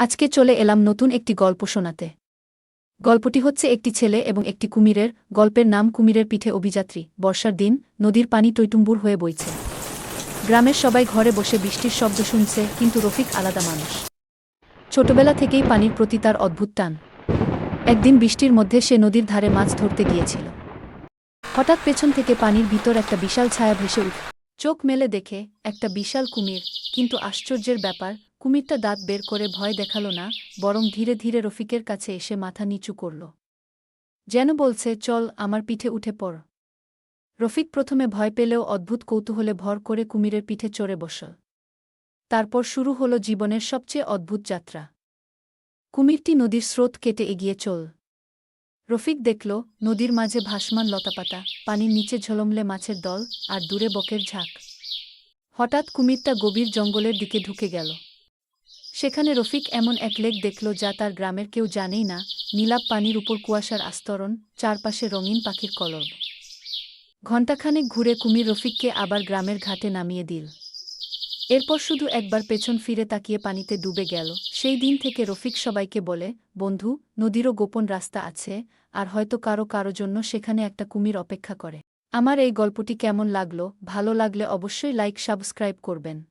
আজকে চলে এলাম নতুন একটি গল্প শোনাতে। গল্পটি হচ্ছে একটি ছেলে এবং একটি কুমিরের, গল্পের নাম কুমিরের পিঠে অভিযাত্রী। বর্ষার দিন, নদীর পানি টৈটুম্বুর হয়ে বইছে। গ্রামের সবাই ঘরে বসে বৃষ্টির শব্দ শুনছে, কিন্তু রফিক আলাদা মানুষ। ছোটবেলা থেকেই পানির প্রতি তার অদ্ভুত টান। একদিন বৃষ্টির মধ্যে সে নদীর ধারে মাছ ধরতে গিয়েছিল। হঠাৎ পেছন থেকে পানির ভিতর একটা বিশাল ছায়া ভেসে উঠ চোখ মেলে দেখে একটা বিশাল কুমির, কিন্তু আশ্চর্যের ব্যাপার, কুমিরটা দাঁত বের করে ভয় দেখাল না, বরং ধীরে ধীরে রফিকের কাছে এসে মাথা নিচু করল। যেন বলছে, চল, আমার পিঠে উঠে পড়। রফিক প্রথমে ভয় পেলেও অদ্ভুত কৌতূহলে ভর করে কুমিরের পিঠে চড়ে বসল। তারপর শুরু হল জীবনের সবচেয়ে অদ্ভুত যাত্রা। কুমিরটি নদীর স্রোত কেটে এগিয়ে চল। রফিক দেখল নদীর মাঝে ভাসমান লতাপাতা, পানির নিচে ঝলমলে মাছের দল আর দূরে বকের ঝাঁক। হঠাৎ কুমিরটা গভীর জঙ্গলের দিকে ঢুকে গেল। সেখানে রফিক এমন এক লেক দেখল যা তার গ্রামের কেউ জানেই না নীলাপ পানির উপর কুয়াশার আস্তরণ, চারপাশে রঙিন পাখির কলব। ঘণ্টাখানেক ঘুরে কুমির রফিককে আবার গ্রামের ঘাটে নামিয়ে দিল। এরপর শুধু একবার পেছন ফিরে তাকিয়ে পানিতে ডুবে গেল। সেই দিন থেকে রফিক সবাইকে বলে, বন্ধু, নদীরও গোপন রাস্তা আছে, আর হয়তো কারও কারও জন্য সেখানে একটা কুমির অপেক্ষা করে। আমার এই গল্পটি কেমন লাগল? ভালো লাগলে অবশ্যই লাইক, সাবস্ক্রাইব করবেন।